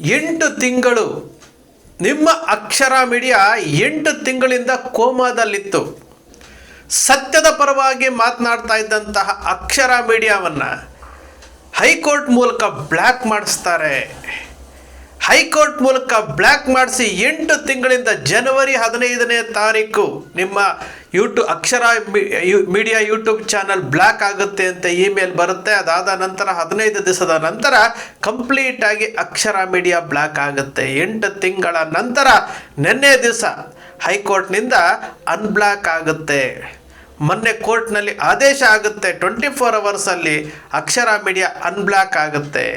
ಎಂಟು ತಿಂಗಳು. ನಿಮ್ಮ ಅಕ್ಷರ ಮೀಡಿಯಾ ಎಂಟು ತಿಂಗಳಿಂದ ಕೋಮಾದಲ್ಲಿತ್ತು. ಸತ್ಯದ ಪರವಾಗಿ ಮಾತನಾಡ್ತಾ ಇದ್ದಂತಹ ಅಕ್ಷರ ಮೀಡಿಯಾವನ್ನು ಹೈಕೋರ್ಟ್ ಮೂಲಕ ಬ್ಲ್ಯಾಕ್ ಮಾಡಿಸ್ತಾರೆ. ಹೈಕೋರ್ಟ್ ಮೂಲಕ ಬ್ಲ್ಯಾಕ್ ಮಾಡಿಸಿ ಎಂಟು ತಿಂಗಳಿಂದ ಜನವರಿ ಹದಿನೈದನೇ ತಾರೀಕು ನಿಮ್ಮ YouTube Akshara media YouTube channel block ಆಗುತ್ತೆ ಅಂತ ಇಮೇಲ್ ಬರುತ್ತೆ. ಅದಾದ ನಂತರ ಹದಿನೈದು ದಿವಸದ ನಂತರ ಕಂಪ್ಲೀಟ್ ಆಗಿ ಅಕ್ಷರ ಮೀಡಿಯಾ ಬ್ಲ್ಯಾಕ್ ಆಗುತ್ತೆ. ಎಂಟು ತಿಂಗಳ ನಂತರ ನಿನ್ನೆ ದಿವಸ ಹೈಕೋರ್ಟ್ನಿಂದ ಅನ್ಬ್ಲ್ಯಾಕ್ ಆಗುತ್ತೆ. ಮೊನ್ನೆ ಕೋರ್ಟ್ನಲ್ಲಿ ಆದೇಶ ಆಗುತ್ತೆ. ಟ್ವೆಂಟಿ ಫೋರ್ ಅವರ್ಸಲ್ಲಿ ಅಕ್ಷರ ಮೀಡಿಯಾ ಅನ್ಬ್ಲ್ಯಾಕ್ ಆಗುತ್ತೆ.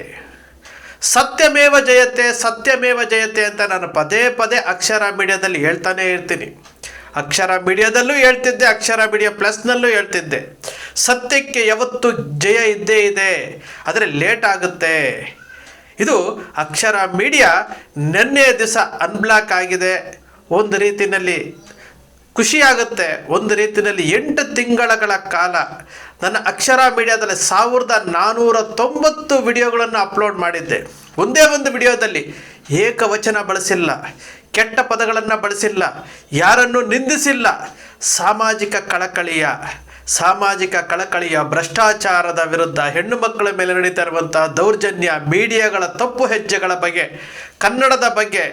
ಸತ್ಯಮೇವ ಜಯತೆ ಸತ್ಯಮೇವ ಜಯತೆ ಅಂತ ನಾನು ಪದೇ ಪದೇ ಅಕ್ಷರ ಮೀಡಿಯಾದಲ್ಲಿ ಹೇಳ್ತಾನೆ ಇರ್ತೀನಿ. ಅಕ್ಷರ ಮೀಡಿಯಾದಲ್ಲೂ ಹೇಳ್ತಿದ್ದೆ, ಅಕ್ಷರ ಮೀಡಿಯಾ ಪ್ಲಸ್ನಲ್ಲೂ ಹೇಳ್ತಿದ್ದೆ. ಸತ್ಯಕ್ಕೆ ಯಾವತ್ತು ಜಯ ಇದ್ದೇ ಇದೆ, ಆದರೆ ಲೇಟ್ ಆಗುತ್ತೆ. ಇದು ಅಕ್ಷರ ಮೀಡಿಯಾ ನಿನ್ನೆ ದಿವಸ ಅನ್ಬ್ಲಾಕ್ ಆಗಿದೆ. ಒಂದು ರೀತಿಯಲ್ಲಿ ಖುಷಿಯಾಗುತ್ತೆ, ಒಂದು ರೀತಿಯಲ್ಲಿ ಎಂಟು ತಿಂಗಳಗಳ ಕಾಲ ನನ್ನ ಅಕ್ಷರ ಮೀಡಿಯಾದಲ್ಲಿ ಸಾವಿರದ ನಾನ್ನೂರ ತೊಂಬತ್ತು ವಿಡಿಯೋಗಳನ್ನು ಅಪ್ಲೋಡ್ ಮಾಡಿದ್ದೆ. ಒಂದೇ ಒಂದು ವಿಡಿಯೋದಲ್ಲಿ ಏಕವಚನ ಬಳಸಿಲ್ಲ, ಕೆಟ್ಟ ಪದಗಳನ್ನು ಬಳಸಿಲ್ಲ, ಯಾರನ್ನು ನಿಂದಿಸಿಲ್ಲ. ಸಾಮಾಜಿಕ ಕಳಕಳಿಯ ಸಾಮಾಜಿಕ ಕಳಕಳಿಯ ಭ್ರಷ್ಟಾಚಾರದ ವಿರುದ್ಧ ಹೆಣ್ಣು ಮಕ್ಕಳ ಮೇಲೆ ನಡೀತಾ ಇರುವಂತಹ ದೌರ್ಜನ್ಯ, ಮೀಡಿಯಾಗಳ ತಪ್ಪು ಹೆಜ್ಜೆಗಳ ಬಗ್ಗೆ, ಕನ್ನಡದ ಬಗ್ಗೆ,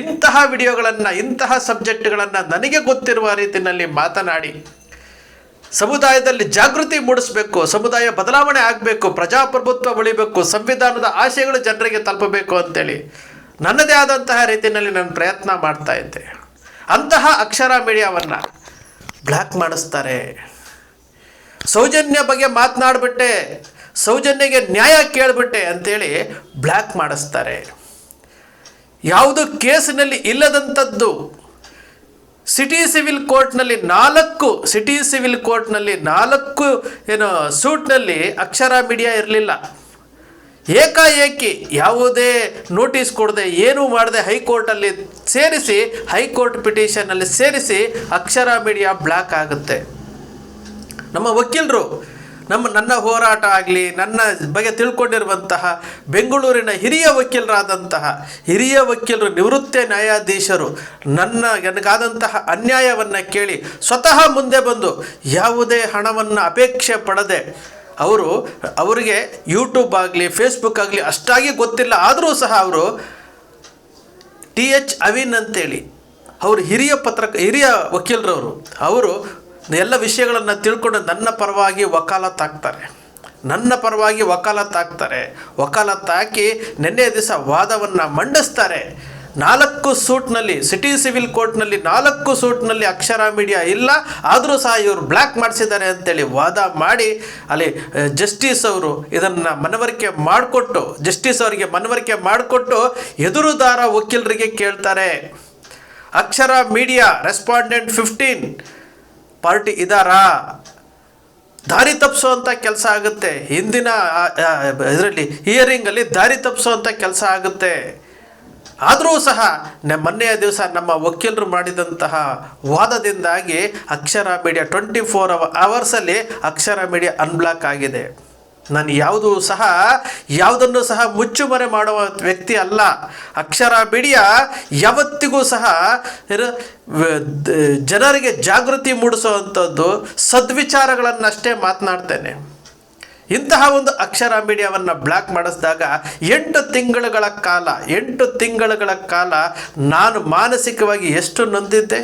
ಇಂತಹ ವಿಡಿಯೋಗಳನ್ನು, ಇಂತಹ ಸಬ್ಜೆಕ್ಟ್ಗಳನ್ನು ನನಗೆ ಗೊತ್ತಿರುವ ರೀತಿಯಲ್ಲಿ ಮಾತನಾಡಿ. ಸಮುದಾಯದಲ್ಲಿ ಜಾಗೃತಿ ಮೂಡಿಸಬೇಕು, ಸಮುದಾಯ ಬದಲಾವಣೆ ಆಗಬೇಕು, ಪ್ರಜಾಪ್ರಭುತ್ವ ಉಳಿಬೇಕು, ಸಂವಿಧಾನದ ಆಶಯಗಳು ಜನರಿಗೆ ತಲುಪಬೇಕು ಅಂತೇಳಿ ನನ್ನದೇ ಆದಂತಹ ರೀತಿಯಲ್ಲಿ ನಾನು ಪ್ರಯತ್ನ ಮಾಡ್ತಾ ಇದ್ದೆ. ಅಂತಹ ಅಕ್ಷರ ಮೀಡಿಯಾವನ್ನು ಬ್ಲ್ಯಾಕ್ ಮಾಡಿಸ್ತಾರೆ. ಸೌಜನ್ಯ ಬಗ್ಗೆ ಮಾತನಾಡಿಬಿಟ್ಟೆ, ಸೌಜನ್ಯಗೆ ನ್ಯಾಯ ಕೇಳಿಬಿಟ್ಟೆ ಅಂತೇಳಿ ಬ್ಲ್ಯಾಕ್ ಮಾಡಿಸ್ತಾರೆ. ಯಾವುದು ಕೇಸಿನಲ್ಲಿ ಇಲ್ಲದಂಥದ್ದು ಸಿಟಿ ಸಿವಿಲ್ ಕೋರ್ಟ್ನಲ್ಲಿ ನಾಲ್ಕು, ಸಿಟಿ ಸಿವಿಲ್ ಕೋರ್ಟ್ನಲ್ಲಿ ನಾಲ್ಕು ಏನು ಸೂಟ್ನಲ್ಲಿ ಅಕ್ಷರ ಮೀಡಿಯಾ ಇರಲಿಲ್ಲ. ಏಕಾಏಕಿ ಯಾವುದೇ ನೋಟಿಸ್ ಕೊಡದೆ ಏನೂ ಮಾಡದೆ ಹೈಕೋರ್ಟಲ್ಲಿ ಸೇರಿಸಿ, ಹೈಕೋರ್ಟ್ ಪಿಟಿಷನಲ್ಲಿ ಸೇರಿಸಿ ಅಕ್ಷರ ಮೀಡಿಯಾ ಬ್ಲಾಕ್ ಆಗುತ್ತೆ. ನಮ್ಮ ವಕೀಲರು ನಮ್ಮ ನನ್ನ ಹೋರಾಟ ಆಗಲಿ, ನನ್ನ ಬಗ್ಗೆ ತಿಳ್ಕೊಂಡಿರುವಂತಹ ಬೆಂಗಳೂರಿನ ಹಿರಿಯ ವಕೀಲರಾದಂತಹ, ಹಿರಿಯ ವಕೀಲರು, ನಿವೃತ್ತ ನ್ಯಾಯಾಧೀಶರು, ನನ್ನ ನನಗಾದಂತಹ ಅನ್ಯಾಯವನ್ನು ಕೇಳಿ ಸ್ವತಃ ಮುಂದೆ ಬಂದು ಯಾವುದೇ ಹಣವನ್ನು ಅಪೇಕ್ಷೆ ಪಡದೆ ಅವರು, ಅವರಿಗೆ ಯೂಟ್ಯೂಬ್ ಆಗಲಿ ಫೇಸ್ಬುಕ್ ಆಗಲಿ ಅಷ್ಟಾಗಿ ಗೊತ್ತಿಲ್ಲ, ಆದರೂ ಸಹ ಅವರು ಟಿ ಎಚ್ ಅವಿನ್ ಅಂತೇಳಿ, ಅವರು ಹಿರಿಯ ಪತ್ರಕ, ಹಿರಿಯ ವಕೀಲರವರು, ಅವರು ಎಲ್ಲ ವಿಷಯಗಳನ್ನು ತಿಳ್ಕೊಂಡು ನನ್ನ ಪರವಾಗಿ ವಕಾಲತ್ತು ಹಾಕ್ತಾರೆ ನನ್ನ ಪರವಾಗಿ ವಕಾಲತ್ತು ಹಾಕ್ತಾರೆ ವಕಾಲತ್ತು ಹಾಕಿ ನಿನ್ನೆ ದಿವಸ ವಾದವನ್ನು ಮಂಡಿಸ್ತಾರೆ. ನಾಲ್ಕು ಸೂಟ್ನಲ್ಲಿ, ಸಿಟಿ ಸಿವಿಲ್ ಕೋರ್ಟ್ನಲ್ಲಿ ನಾಲ್ಕು ಸೂಟ್ನಲ್ಲಿ ಅಕ್ಷರ ಮೀಡಿಯಾ ಇಲ್ಲ, ಆದರೂ ಸಹ ಇವರು ಬ್ಲ್ಯಾಕ್ ಮಾಡಿಸಿದ್ದಾರೆ ಅಂತೇಳಿ ವಾದ ಮಾಡಿ, ಅಲ್ಲಿ ಜಸ್ಟಿಸ್ ಅವರು ಇದನ್ನು ಮನವರಿಕೆ ಮಾಡಿಕೊಟ್ಟು, ಜಸ್ಟಿಸ್ ಅವರಿಗೆ ಮನವರಿಕೆ ಮಾಡಿಕೊಟ್ಟು ಎದುರುದಾರ ವಕೀಲರಿಗೆ ಕೇಳ್ತಾರೆ. Akshara media respondent fifteen party ಇದಾರಾ? ದಾರಿ ತಪ್ಪಿಸುವಂಥ ಕೆಲಸ ಆಗುತ್ತೆ. ಹಿಂದಿನ ಇದರಲ್ಲಿ ಹಿಯರಿಂಗಲ್ಲಿ ದಾರಿ ತಪ್ಪಿಸುವಂಥ ಕೆಲಸ ಆಗುತ್ತೆ. ಆದರೂ ಸಹ ಮೊನ್ನೆಯ ದಿವಸ ನಮ್ಮ ವಕೀಲರು ಮಾಡಿದಂತಹ ವಾದದಿಂದಾಗಿ Akshara media twenty four hour ಅವರ್ಸಲ್ಲಿ Akshara media unblock ಆಗಿದೆ. ನಾನು ಯಾವುದೂ ಸಹ, ಯಾವುದನ್ನು ಸಹ ಮುಚ್ಚುಮರೆ ಮಾಡುವ ವ್ಯಕ್ತಿ ಅಲ್ಲ. ಅಕ್ಷರ ಬಿಡಿಯ ಯಾವತ್ತಿಗೂ ಸಹ ಜನರಿಗೆ ಜಾಗೃತಿ ಮೂಡಿಸುವಂಥದ್ದು ಸದ್ವಿಚಾರಗಳನ್ನಷ್ಟೇ ಮಾತನಾಡ್ತೇನೆ. ಇಂತಹ ಒಂದು ಅಕ್ಷರ ಮೀಡಿಯಾವನ್ನು ಬ್ಲಾಕ್ ಮಾಡಿಸಿದಾಗ ಎಂಟು ತಿಂಗಳುಗಳ ಕಾಲ, ಎಂಟು ತಿಂಗಳುಗಳ ಕಾಲ ನಾನು ಮಾನಸಿಕವಾಗಿ ಎಷ್ಟು ನೊಂದಿದ್ದೆ?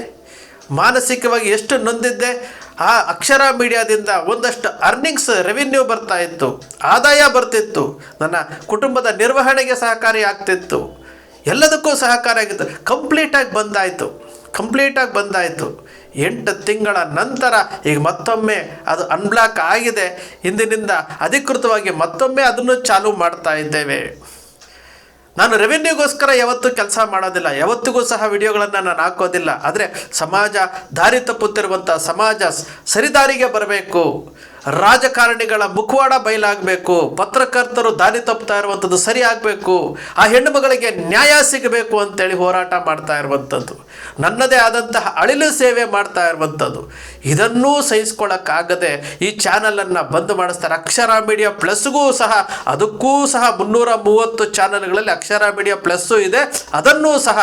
ಮಾನಸಿಕವಾಗಿ ಎಷ್ಟು ನೊಂದಿದ್ದೆ? ಆ ಅಕ್ಷರ ಮೀಡಿಯಾದಿಂದ ಒಂದಷ್ಟು ಅರ್ನಿಂಗ್ಸ್ ರೆವಿನ್ಯೂ ಬರ್ತಾ ಇತ್ತು, ಆದಾಯ ಬರ್ತಿತ್ತು, ನನ್ನ ಕುಟುಂಬದ ನಿರ್ವಹಣೆಗೆ ಸಹಕಾರಿ ಆಗ್ತಿತ್ತು. ಎಲ್ಲದಕ್ಕೂ ಸಹಕಾರಿ ಆಗಿತ್ತು. ಕಂಪ್ಲೀಟಾಗಿ ಬಂದಾಯಿತು. ಕಂಪ್ಲೀಟಾಗಿ ಬಂದಾಯಿತು. ಎಂಟು ತಿಂಗಳ ನಂತರ ಈಗ ಮತ್ತೊಮ್ಮೆ ಅದು ಅನ್ಬ್ಲಾಕ್ ಆಗಿದೆ. ಇಂದಿನಿಂದ ಅಧಿಕೃತವಾಗಿ ಮತ್ತೊಮ್ಮೆ ಅದನ್ನು ಚಾಲೂ ಮಾಡ್ತಾ ಇದ್ದೇವೆ. ನಾನು ರೆವೆನ್ಯೂಗೋಸ್ಕರ ಯಾವತ್ತೂ ಕೆಲಸ ಮಾಡೋದಿಲ್ಲ. ಯಾವತ್ತಿಗೂ ಸಹ ವಿಡಿಯೋಗಳನ್ನು ನಾನು ಹಾಕೋದಿಲ್ಲ. ಆದರೆ ಸಮಾಜ ದಾರಿ ತಪ್ಪುತ್ತಿರುವಂಥ ಸಮಾಜ ಸರಿದಾರಿಗೆ ಬರಬೇಕು. ರಾಜಕಾರಣಿಗಳ ಮುಖವಾಡ ಬಯಲಾಗಬೇಕು, ಪತ್ರಕರ್ತರು ದಾರಿ ತಪ್ಪುತ್ತಾ ಇರುವಂಥದ್ದು ಸರಿ ಆಗಬೇಕು ಆ ಹೆಣ್ಣು ಮಗಳಿಗೆ ನ್ಯಾಯ ಸಿಗಬೇಕು ಅಂತೇಳಿ ಹೋರಾಟ ಮಾಡ್ತಾ ಇರುವಂಥದ್ದು ನನ್ನದೇ ಆದಂತಹ ಅಳಿಲು ಸೇವೆ ಮಾಡ್ತಾ ಇರುವಂಥದ್ದು ಇದನ್ನೂ ಸಹಿಸ್ಕೊಳ್ಳೋಕ್ಕಾಗದೆ ಈ ಚಾನಲನ್ನು ಬಂದ್ ಮಾಡಿಸ್ತಾರೆ. ಅಕ್ಷರ ಮೀಡಿಯಾ ಪ್ಲಸ್ಗೂ ಸಹ, ಅದಕ್ಕೂ ಸಹ ಮುನ್ನೂರ ಮೂವತ್ತು ಚಾನಲ್ಗಳಲ್ಲಿ ಅಕ್ಷರ ಮೀಡಿಯಾ ಪ್ಲಸ್ಸು ಇದೆ. ಅದನ್ನೂ ಸಹ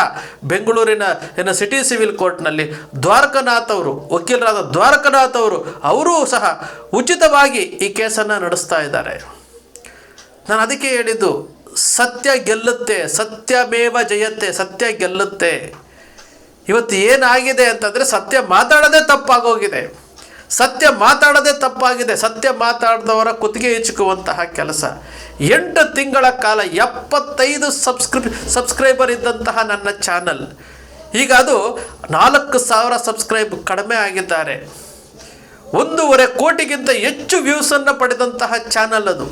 ಬೆಂಗಳೂರಿನ, ಏನು ಸಿಟಿ ಸಿವಿಲ್ ಕೋರ್ಟ್ನಲ್ಲಿ ದ್ವಾರಕನಾಥ್ ಅವರು, ವಕೀಲರಾದ ದ್ವಾರಕನಾಥ್ ಅವರು, ಅವರೂ ಸಹ ಉಚಿತವಾಗಿ ಈ ಕೇಸನ್ನು ನಡೆಸ್ತಾ ಇದ್ದಾರೆ. ನಾನು ಅದಕ್ಕೆ ಹೇಳಿದ್ದು, ಸತ್ಯ ಗೆಲ್ಲುತ್ತೆ, ಸತ್ಯಮೇವ ಜಯತ್ತೆ, ಸತ್ಯ ಗೆಲ್ಲುತ್ತೆ. ಇವತ್ತು ಏನಾಗಿದೆ ಅಂತಂದರೆ ಸತ್ಯ ಮಾತಾಡೋದೇ ತಪ್ಪಾಗೋಗಿದೆ. ಸತ್ಯ ಮಾತಾಡೋದೇ ತಪ್ಪಾಗಿದೆ. ಸತ್ಯ ಮಾತಾಡಿದವರ ಕುತ್ತಿಗೆ ಹೆಚ್ಚುಕುವಂತಹ ಕೆಲಸ. ಎಂಟು ತಿಂಗಳ ಕಾಲ ಎಪ್ಪತ್ತೈದು ಸಬ್ಸ್ಕ್ರಿಪ್ ಸಬ್ಸ್ಕ್ರೈಬರ್ ಇದ್ದಂತಹ ನನ್ನ ಚಾನಲ್. ಈಗ ಅದು ನಾಲ್ಕು ಸಾವಿರ ಸಬ್ಸ್ಕ್ರೈಬ್ ಕಡಿಮೆ ಆಗಿದ್ದಾರೆ. ಒಂದೂವರೆ ಕೋಟಿಗಿಂತ ಹೆಚ್ಚು ವ್ಯೂಸನ್ನು ಪಡೆದಂತಹ ಚಾನಲ್ ಅದು.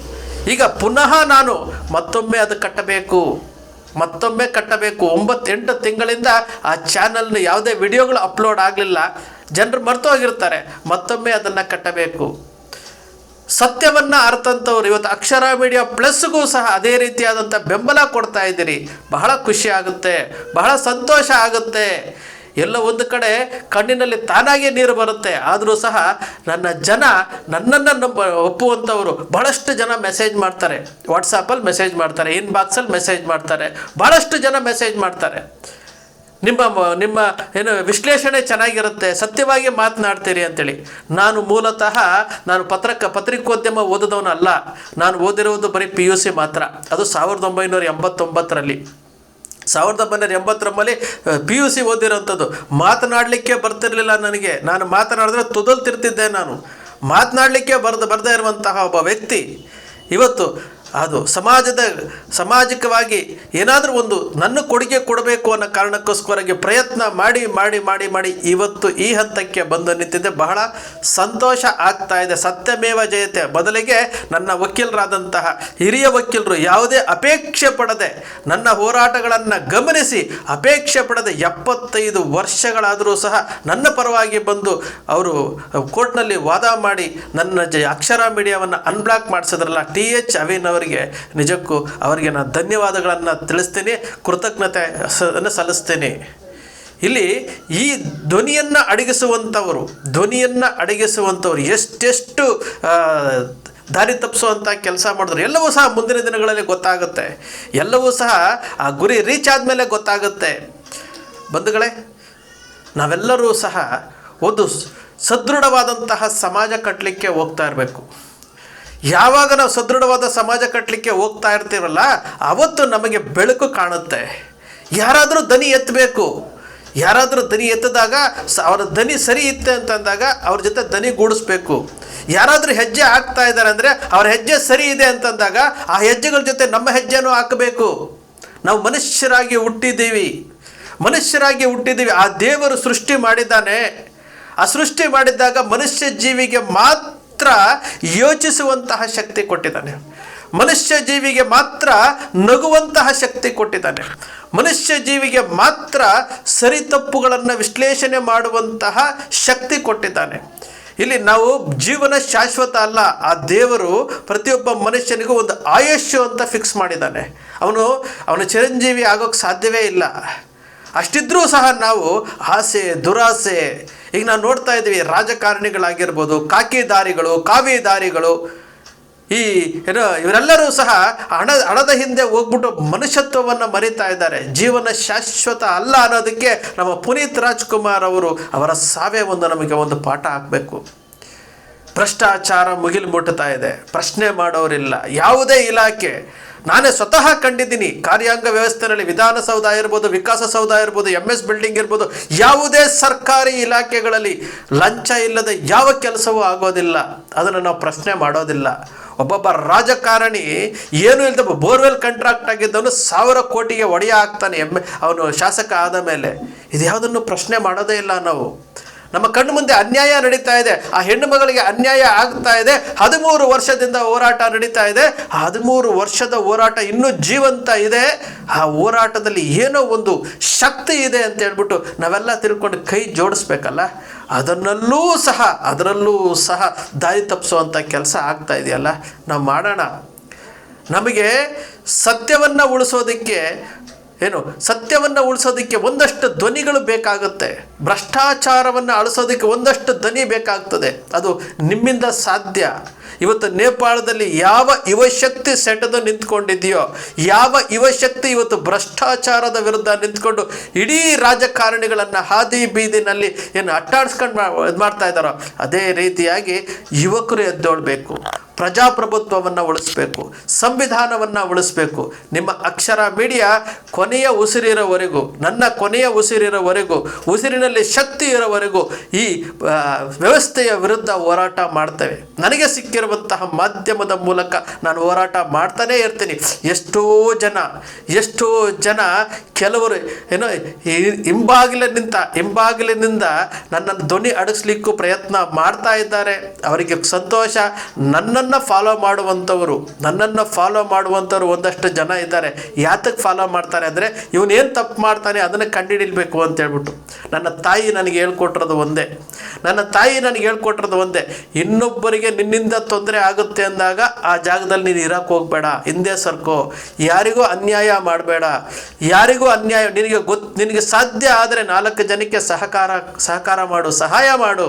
ಈಗ ಪುನಃ ನಾನು ಮತ್ತೊಮ್ಮೆ ಅದು ಕಟ್ಟಬೇಕು, ಮತ್ತೊಮ್ಮೆ ಕಟ್ಟಬೇಕು. ಒಂಬತ್ತೆಂಟು ತಿಂಗಳಿಂದ ಆ ಚಾನಲ್ನ ಯಾವುದೇ ವಿಡಿಯೋಗಳು ಅಪ್ಲೋಡ್ ಆಗಲಿಲ್ಲ. ಜನರು ಮರ್ತೋಗಿರ್ತಾರೆ, ಮತ್ತೊಮ್ಮೆ ಅದನ್ನು ಕಟ್ಟಬೇಕು. ಸತ್ಯವನ್ನು ಅರ್ಥಂಥವ್ರು ಇವತ್ತು ಅಕ್ಷರ ಮೀಡಿಯಾ ಪ್ಲಸ್ಗೂ ಸಹ ಅದೇ ರೀತಿಯಾದಂಥ ಬೆಂಬಲ ಕೊಡ್ತಾ ಇದ್ದೀರಿ. ಬಹಳ ಖುಷಿ ಆಗುತ್ತೆ, ಬಹಳ ಸಂತೋಷ ಆಗುತ್ತೆ. ಎಲ್ಲ ಒಂದು ಕಡೆ ಕಣ್ಣಿನಲ್ಲಿ ತಾನಾಗೆ ನೀರು ಬರುತ್ತೆ. ಆದರೂ ಸಹ ನನ್ನ ಜನ ನನ್ನನ್ನು ನಂಬ ಒಪ್ಪುವಂಥವರು ಭಾಳಷ್ಟು ಜನ ಮೆಸೇಜ್ ಮಾಡ್ತಾರೆ. ವಾಟ್ಸಪ್ಪಲ್ಲಿ ಮೆಸೇಜ್ ಮಾಡ್ತಾರೆ ಇನ್ಬಾಕ್ಸಲ್ಲಿ ಮೆಸೇಜ್ ಮಾಡ್ತಾರೆ ಭಾಳಷ್ಟು ಜನ ಮೆಸೇಜ್ ಮಾಡ್ತಾರೆ. ನಿಮ್ಮ ನಿಮ್ಮ ಏನು ವಿಶ್ಲೇಷಣೆ ಚೆನ್ನಾಗಿರುತ್ತೆ, ಸತ್ಯವಾಗಿ ಮಾತನಾಡ್ತೀರಿ ಅಂತೇಳಿ. ನಾನು ಮೂಲತಃ ನಾನು ಪತ್ರಕ, ಪತ್ರಿಕೋದ್ಯಮ ಓದಿದವನಲ್ಲ. ನಾನು ಓದಿರುವುದು ಬರೀ ಪಿ ಯು ಸಿ ಮಾತ್ರ. ಅದು ಸಾವಿರದ ಒಂಬೈನೂರ ಎಂಬತ್ತೊಂಬತ್ತರಲ್ಲಿ. ಸಾವಿರದ ಒಂಬೈನೂರ ಎಂಬತ್ತರಲ್ಲಿ ಪಿ ಯು ಸಿ ಓದಿರೋಂಥದ್ದು. ಮಾತನಾಡಲಿಕ್ಕೆ ಬರ್ತಿರಲಿಲ್ಲ ನನಗೆ. ನಾನು ಮಾತನಾಡಿದ್ರೆ ತುದಲ್ತಿರ್ತಿದ್ದೆ ನಾನು. ಮಾತನಾಡಲಿಕ್ಕೆ ಬರ್ದು, ಬರದೇ ಇರುವಂತಹ ಒಬ್ಬ ವ್ಯಕ್ತಿ ಇವತ್ತು ಅದು ಸಮಾಜದ, ಸಾಮಾಜಿಕವಾಗಿ ಏನಾದರೂ ಒಂದು ನನ್ನ ಕೊಡುಗೆ ಕೊಡಬೇಕು ಅನ್ನೋ ಕಾರಣಕ್ಕೋಸ್ಕರಗೆ ಪ್ರಯತ್ನ ಮಾಡಿ ಮಾಡಿ ಮಾಡಿ ಮಾಡಿ ಇವತ್ತು ಈ ಹಂತಕ್ಕೆ ಬಂದು ನಿಂತಿದ್ದೆ ಬಹಳ ಸಂತೋಷ ಆಗ್ತಾ ಇದೆ. ಸತ್ಯಮೇವ ಜಯತೆ. ಬದಲಿಗೆ ನನ್ನ ವಕೀಲರಾದಂತಹ ಹಿರಿಯ ವಕೀಲರು ಯಾವುದೇ ಅಪೇಕ್ಷೆ ಪಡದೆ ನನ್ನ ಹೋರಾಟಗಳನ್ನು ಗಮನಿಸಿ, ಅಪೇಕ್ಷೆ ಪಡದೆ ಎಪ್ಪತ್ತೈದು ವರ್ಷಗಳಾದರೂ ಸಹ ನನ್ನ ಪರವಾಗಿ ಬಂದು ಅವರು ಕೋರ್ಟ್ನಲ್ಲಿ ವಾದ ಮಾಡಿ ನನ್ನ ಜ ಅಕ್ಷರ ಮೀಡಿಯಾವನ್ನು ಅನ್ಬ್ಲಾಕ್ ಮಾಡಿಸಿದ್ರಲ್ಲ, ಟಿ ಎಚ್ ಅವಿನ್ ಅವರಿಗೆ ನಿಜಕ್ಕೂ ಅವರಿಗೆ ನಾನು ಧನ್ಯವಾದಗಳನ್ನು ತಿಳಿಸ್ತೇನೆ, ಕೃತಜ್ಞತೆ ಸಲ್ಲಿಸ್ತೀನಿ. ಇಲ್ಲಿ ಈ ಧ್ವನಿಯನ್ನು ಅಡಗಿಸುವಂಥವರು, ಧ್ವನಿಯನ್ನು ಅಡಗಿಸುವಂಥವ್ರು ಎಷ್ಟೆಷ್ಟು ದಾರಿ ತಪ್ಪಿಸುವಂಥ ಕೆಲಸ ಮಾಡಿದ್ರು, ಎಲ್ಲವೂ ಸಹ ಮುಂದಿನ ದಿನಗಳಲ್ಲಿ ಗೊತ್ತಾಗುತ್ತೆ. ಎಲ್ಲವೂ ಸಹ ಆ ಗುರಿ ರೀಚ್ ಆದಮೇಲೆ ಗೊತ್ತಾಗುತ್ತೆ. ಬಂಧುಗಳೇ, ನಾವೆಲ್ಲರೂ ಸಹ ಒಂದು ಸದೃಢವಾದಂತಹ ಸಮಾಜ ಕಟ್ಟಲಿಕ್ಕೆ ಹೋಗ್ತಾ ಇರಬೇಕು. ಯಾವಾಗ ನಾವು ಸದೃಢವಾದ ಸಮಾಜ ಕಟ್ಟಲಿಕ್ಕೆ ಹೋಗ್ತಾ ಇರ್ತೀವಲ್ಲ, ಅವತ್ತು ನಮಗೆ ಬೆಳಕು ಕಾಣುತ್ತೆ. ಯಾರಾದರೂ ದನಿ ಎತ್ತಬೇಕು ಯಾರಾದರೂ ದನಿ ಎತ್ತಿದಾಗ ಅವರ ದನಿ ಸರಿ ಇತ್ತೆ ಅಂತಂದಾಗ ಅವ್ರ ಜೊತೆ ದನಿ ಗೂಡಿಸ್ಬೇಕು. ಯಾರಾದರೂ ಹೆಜ್ಜೆ ಹಾಕ್ತಾ ಇದ್ದಾರೆ ಅಂದರೆ ಅವ್ರ ಹೆಜ್ಜೆ ಸರಿ ಇದೆ ಅಂತಂದಾಗ ಆ ಹೆಜ್ಜೆಗಳ ಜೊತೆ ನಮ್ಮ ಹೆಜ್ಜೆನೂ ಹಾಕಬೇಕು. ನಾವು ಮನುಷ್ಯರಾಗಿ ಹುಟ್ಟಿದ್ದೀವಿ. ಮನುಷ್ಯರಾಗಿ ಹುಟ್ಟಿದ್ದೀವಿ. ಆ ದೇವರು ಸೃಷ್ಟಿ ಮಾಡಿದ್ದಾನೆ. ಆ ಸೃಷ್ಟಿ ಮಾಡಿದ್ದಾಗ ಮನುಷ್ಯ ಜೀವಿಗೆ ಮಾತ್ರ ಯೋಚಿಸುವಂತಹ ಶಕ್ತಿ ಕೊಟ್ಟಿದ್ದಾನೆ. ಮನುಷ್ಯ ಜೀವಿಗೆ ಮಾತ್ರ ನಗುವಂತಹ ಶಕ್ತಿ ಕೊಟ್ಟಿದ್ದಾನೆ. ಮನುಷ್ಯ ಜೀವಿಗೆ ಮಾತ್ರ ಸರಿ ತಪ್ಪುಗಳನ್ನು ವಿಶ್ಲೇಷಣೆ ಮಾಡುವಂತಹ ಶಕ್ತಿ ಕೊಟ್ಟಿದ್ದಾನೆ. ಇಲ್ಲಿ ನಾವು ಜೀವನ ಶಾಶ್ವತ ಅಲ್ಲ, ಆ ದೇವರು ಪ್ರತಿಯೊಬ್ಬ ಮನುಷ್ಯನಿಗೂ ಒಂದು ಆಯುಷ್ಯ ಅಂತ ಫಿಕ್ಸ್ ಮಾಡಿದ್ದಾನೆ. ಅವನು ಅವನು ಚಿರಂಜೀವಿ ಆಗೋಕ್ಕೆ ಸಾಧ್ಯವೇ ಇಲ್ಲ. ಅಷ್ಟಿದ್ರೂ ಸಹ ನಾವು ಆಸೆ, ದುರಾಸೆ ಈಗ ನಾವು ನೋಡ್ತಾ ಇದ್ದೀವಿ, ರಾಜಕಾರಣಿಗಳಾಗಿರ್ಬೋದು, ಕಾಕಿದಾರಿಗಳು, ಕಾವಿದಾರಿಗಳು, ಈ ಏನೋ, ಇವರೆಲ್ಲರೂ ಸಹ ಹಣ, ಹಣದ ಹಿಂದೆ ಹೋಗ್ಬಿಟ್ಟು ಮನುಷ್ಯತ್ವವನ್ನು ಮರಿತಾ ಇದ್ದಾರೆ. ಜೀವನ ಶಾಶ್ವತ ಅಲ್ಲ ಅನ್ನೋದಕ್ಕೆ ನಮ್ಮ ಪುನೀತ್ ರಾಜ್ಕುಮಾರ್ ಅವರು ಅವರ ಸಾವೇ ಒಂದು ನಮಗೆ ಒಂದು ಪಾಠ ಹಾಕಬೇಕು. ಭ್ರಷ್ಟಾಚಾರ ಮುಗಿಲು ಮುಟ್ಟುತ್ತಾ ಇದೆ. ಪ್ರಶ್ನೆ ಮಾಡೋರಿಲ್ಲ. ಯಾವುದೇ ಇಲಾಖೆ. ನಾನೇ ಸ್ವತಃ ಕಂಡಿದ್ದೀನಿ. ಕಾರ್ಯಾಂಗ ವ್ಯವಸ್ಥೆಯಲ್ಲಿ ವಿಧಾನಸೌಧ ಇರ್ಬೋದು ವಿಕಾಸಸೌಧ ಇರ್ಬೋದು ಎಂ ಎಸ್ ಬಿಲ್ಡಿಂಗ್ ಇರ್ಬೋದು, ಯಾವುದೇ ಸರ್ಕಾರಿ ಇಲಾಖೆಗಳಲ್ಲಿ ಲಂಚ ಇಲ್ಲದೆ ಯಾವ ಕೆಲಸವೂ ಆಗೋದಿಲ್ಲ. ಅದನ್ನು ನಾವು ಪ್ರಶ್ನೆ ಮಾಡೋದಿಲ್ಲ. ಒಬ್ಬೊಬ್ಬ ರಾಜಕಾರಣಿ ಏನು ಇಲ್ಲದ ಬೋರ್ವೆಲ್ ಕಾಂಟ್ರಾಕ್ಟ್ ಆಗಿದ್ದವನು ಸಾವಿರ ಕೋಟಿಗೆ ಒಡೆಯ ಆಗ್ತಾನೆ. ಅವನು ಶಾಸಕ ಆದ ಮೇಲೆ. ಇದು ಯಾವುದನ್ನು ಪ್ರಶ್ನೆ ಮಾಡೋದೇ ಇಲ್ಲ ನಾವು. ನಮ್ಮ ಕಣ್ಣು ಮುಂದೆ ಅನ್ಯಾಯ ನಡೀತಾ ಇದೆ. ಆ ಹೆಣ್ಣು ಮಗಳಿಗೆ ಅನ್ಯಾಯ ಆಗ್ತಾ ಇದೆ. ಹದಿಮೂರು ವರ್ಷದಿಂದ ಹೋರಾಟ ನಡೀತಾ ಇದೆ. ಹದಿಮೂರು ವರ್ಷದ ಹೋರಾಟ ಇನ್ನೂ ಜೀವಂತ ಇದೆ. ಆ ಹೋರಾಟದಲ್ಲಿ ಏನೋ ಒಂದು ಶಕ್ತಿ ಇದೆ ಅಂತ ಹೇಳ್ಬಿಟ್ಟು ನಾವೆಲ್ಲ ತಿಳ್ಕೊಂಡು ಕೈ ಜೋಡಿಸ್ಬೇಕಲ್ಲ? ಅದನ್ನಲ್ಲೂ ಸಹ, ಅದರಲ್ಲೂ ಸಹ ದಾರಿ ತಪ್ಪಿಸುವಂಥ ಕೆಲಸ ಆಗ್ತಾ ಇದೆಯಲ್ಲ? ನಾವು ಮಾಡೋಣ. ನಮಗೆ ಸತ್ಯವನ್ನು ಉಳಿಸೋದಕ್ಕೆ ಏನು, ಸತ್ಯವನ್ನು ಉಳಿಸೋದಕ್ಕೆ ಒಂದಷ್ಟು ಧ್ವನಿಗಳು ಬೇಕಾಗುತ್ತೆ. ಭ್ರಷ್ಟಾಚಾರವನ್ನು ಅಳಿಸೋದಕ್ಕೆ ಒಂದಷ್ಟು ಧ್ವನಿ ಬೇಕಾಗ್ತದೆ. ಅದು ನಿಮ್ಮಿಂದ ಸಾಧ್ಯ. ಇವತ್ತು ನೇಪಾಳದಲ್ಲಿ ಯಾವ ಯುವಶಕ್ತಿ ಸೆಟದು ನಿಂತ್ಕೊಂಡಿದೆಯೋ, ಯಾವ ಯುವಶಕ್ತಿ ಇವತ್ತು ಭ್ರಷ್ಟಾಚಾರದ ವಿರುದ್ಧ ನಿಂತ್ಕೊಂಡು ಇಡೀ ರಾಜಕಾರಣಿಗಳನ್ನು ಹಾದಿ ಬೀದಿನಲ್ಲಿ ಏನು ಅಟ್ಟಾಡಿಸ್ಕೊಂಡು ಇದು ಮಾಡ್ತಾ ಇದ್ದಾರೋ ಅದೇ ರೀತಿಯಾಗಿ ಯುವಕರು ಎದ್ದೊಳ್ಬೇಕು. ಪ್ರಜಾಪ್ರಭುತ್ವವನ್ನು ಉಳಿಸ್ಬೇಕು, ಸಂವಿಧಾನವನ್ನು ಉಳಿಸ್ಬೇಕು. ನಿಮ್ಮ ಅಕ್ಷರ ಮೀಡಿಯಾ ಕೊನೆಯ ಉಸಿರಿರೋವರೆಗೂ, ನನ್ನ ಕೊನೆಯ ಉಸಿರಿರೋವರೆಗೂ, ಉಸಿರಿನಲ್ಲಿ ಶಕ್ತಿ ಇರೋವರೆಗೂ ಈ ವ್ಯವಸ್ಥೆಯ ವಿರುದ್ಧ ಹೋರಾಟ ಮಾಡ್ತೇವೆ. ನನಗೆ ಸಿಕ್ಕಿರುವಂತಹ ಮಾಧ್ಯಮದ ಮೂಲಕ ನಾನು ಹೋರಾಟ ಮಾಡ್ತಾನೇ ಇರ್ತೀನಿ. ಎಷ್ಟೋ ಜನ ಎಷ್ಟೋ ಜನ ಕೆಲವರು, ಏನೋ ಹಿಂಬಾಗಿಲಿನಿಂದ ಹಿಂಬಾಗಿಲಿನಿಂದ ನನ್ನನ್ನು ಧ್ವನಿ ಅಡಗಿಸ್ಲಿಕ್ಕೂ ಪ್ರಯತ್ನ ಮಾಡ್ತಾ ಇದ್ದಾರೆ. ಅವರಿಗೆ ಸಂತೋಷ, ನನ್ನನ್ನು ಫಾಲೋ ಮಾಡುವಂಥವರು, ನನ್ನನ್ನು ಫಾಲೋ ಮಾಡುವಂಥವ್ರು ಒಂದಷ್ಟು ಜನ ಇದ್ದಾರೆ. ಯಾತಕ್ಕೆ ಫಾಲೋ ಮಾಡ್ತಾರೆ ಅಂದರೆ ಇವನೇನು ತಪ್ಪು ಮಾಡ್ತಾನೆ ಅದನ್ನು ಕಂಡುಹಿಡಿಲ್ಬೇಕು ಅಂತ ಹೇಳ್ಬಿಟ್ಟು. ನನ್ನ ತಾಯಿ ನನಗೆ ಹೇಳ್ಕೊಟ್ರದು ಒಂದೇ. ನನ್ನ ತಾಯಿ ನನಗೆ ಹೇಳ್ಕೊಟ್ಟಿರೋದು ಒಂದೇ. ಇನ್ನೊಬ್ಬರಿಗೆ ನಿನ್ನಿಂದ ತೊಂದರೆ ಆಗುತ್ತೆ ಅಂದಾಗ, ಆ ಜಾಗದಲ್ಲಿ ನೀನು ಇರೋಕ್ಕೆ ಹೋಗಬೇಡ, ಹಿಂದೆ ಸರ್ಕೋ. ಯಾರಿಗೂ ಅನ್ಯಾಯ ಮಾಡಬೇಡ. ಯಾರಿಗೂ ಅನ್ಯಾಯ, ನಿನಗೆ ಗೊತ್ತು ನಿನಗೆ ಸಾಧ್ಯ ಆದರೆ ನಾಲ್ಕು ಜನಕ್ಕೆ ಸಹಕಾರ ಸಹಕಾರ ಮಾಡು, ಸಹಾಯ ಮಾಡು.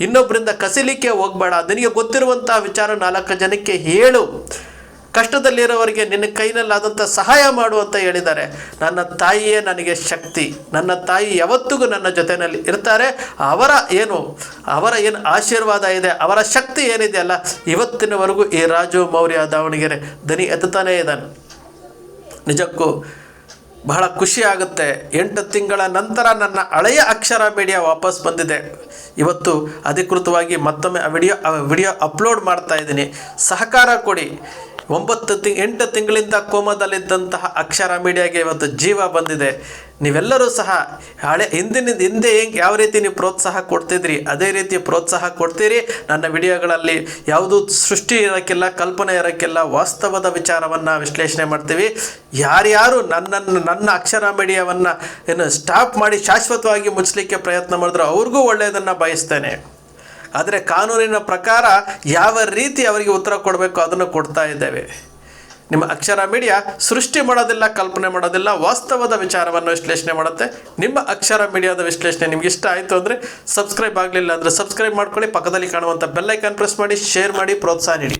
ಇನ್ನೊಬ್ಬರಿಂದ ಕಸಿಲಿಕ್ಕೆ ಹೋಗಬೇಡ. ನಿನಗೆ ಗೊತ್ತಿರುವಂಥ ವಿಚಾರ ನಾಲ್ಕು ಜನಕ್ಕೆ ಹೇಳು. ಕಷ್ಟದಲ್ಲಿರೋವರಿಗೆ ನಿನ್ನ ಕೈನಲ್ಲಾದಂಥ ಸಹಾಯ ಮಾಡು ಅಂತ ಹೇಳಿದ್ದಾರೆ. ನನ್ನ ತಾಯಿಯೇ ನನಗೆ ಶಕ್ತಿ. ನನ್ನ ತಾಯಿ ಯಾವತ್ತಿಗೂ ನನ್ನ ಜೊತೆಯಲ್ಲಿ ಇರ್ತಾರೆ. ಅವರ ಏನು ಅವರ ಏನು ಆಶೀರ್ವಾದ ಇದೆ, ಅವರ ಶಕ್ತಿ ಏನಿದೆಯಲ್ಲ ಇವತ್ತಿನವರೆಗೂ ಈ ರಾಜು ಮೌರ್ಯ ದಾವಣಗೆರೆ ದನಿ ಎತ್ತುತ್ತಾನೇ ಇದ್ದಾನೆ. ನಿಜಕ್ಕೂ ಬಹಳ ಖುಷಿ ಆಗುತ್ತೆ. ಎಂಟು ತಿಂಗಳ ನಂತರ ನನ್ನ ಹಳೆಯ ಅಕ್ಷರ ಮೀಡಿಯಾ ವಾಪಸ್ ಬಂದಿದೆ. ಇವತ್ತು ಅಧಿಕೃತವಾಗಿ ಮತ್ತೊಮ್ಮೆ ಆ ವಿಡಿಯೋ ವಿಡಿಯೋ ಅಪ್ಲೋಡ್ ಮಾಡ್ತಾ ಇದ್ದೀನಿ. ಸಹಕಾರ ಕೊಡಿ. ಒಂಬತ್ತು ತಿಂಗ್, ಎಂಟು ತಿಂಗಳಿಂದ ಕೋಮದಲ್ಲಿದ್ದಂತಹ ಅಕ್ಷರ ಮೀಡಿಯಾಗೆ ಇವತ್ತು ಜೀವ ಬಂದಿದೆ. ನೀವೆಲ್ಲರೂ ಸಹ ಹಳೆ, ಹಿಂದಿನ, ಹಿಂದೆ ಹೆಂಗೆ ಯಾವ ರೀತಿ ನೀವು ಪ್ರೋತ್ಸಾಹ ಕೊಡ್ತಿದ್ರಿ, ಅದೇ ರೀತಿ ಪ್ರೋತ್ಸಾಹ ಕೊಡ್ತೀರಿ. ನನ್ನ ವಿಡಿಯೋಗಳಲ್ಲಿ ಯಾವುದೂ ಸೃಷ್ಟಿ ಇರೋಕ್ಕಿಲ್ಲ, ಕಲ್ಪನೆ ಇರೋಕ್ಕಿಲ್ಲ, ವಾಸ್ತವದ ವಿಚಾರವನ್ನು ವಿಶ್ಲೇಷಣೆ ಮಾಡ್ತೀವಿ. ಯಾರ್ಯಾರು ನನ್ನನ್ನು, ನನ್ನ ಅಕ್ಷರ ಮೀಡಿಯಾವನ್ನು ಏನು ಸ್ಟಾಪ್ ಮಾಡಿ ಶಾಶ್ವತವಾಗಿ ಮುಚ್ಚಲಿಕ್ಕೆ ಪ್ರಯತ್ನ ಮಾಡಿದ್ರು ಅವ್ರಿಗೂ ಒಳ್ಳೆಯದನ್ನು ಬಯಸ್ತೇನೆ. ಆದರೆ ಕಾನೂನಿನ ಪ್ರಕಾರ ಯಾವ ರೀತಿ ಅವರಿಗೆ ಉತ್ತರ ಕೊಡಬೇಕು ಅದನ್ನು ಕೊಡ್ತಾ ಇದ್ದೇವೆ. ನಿಮ್ಮ ಅಕ್ಷರ ಮೀಡಿಯಾ ಸೃಷ್ಟಿ ಮಾಡೋದಿಲ್ಲ, ಕಲ್ಪನೆ ಮಾಡೋದಿಲ್ಲ, ವಾಸ್ತವದ ವಿಚಾರವನ್ನು ವಿಶ್ಲೇಷಣೆ ಮಾಡುತ್ತೆ. ನಿಮ್ಮ ಅಕ್ಷರ ಮೀಡಿಯಾದ ವಿಶ್ಲೇಷಣೆ ನಿಮ್ಗೆ ಇಷ್ಟ ಆಯಿತು ಅಂದರೆ ಸಬ್ಸ್ಕ್ರೈಬ್ ಆಗಲಿಲ್ಲ ಅಂದರೆ ಸಬ್ಸ್ಕ್ರೈಬ್ ಮಾಡ್ಕೊಳ್ಳಿ. ಪಕ್ಕದಲ್ಲಿ ಕಾಣುವಂಥ ಬೆಲ್ಲೈಕಾನ್ ಪ್ರೆಸ್ ಮಾಡಿ, ಶೇರ್ ಮಾಡಿ, ಪ್ರೋತ್ಸಾಹ ನೀಡಿ.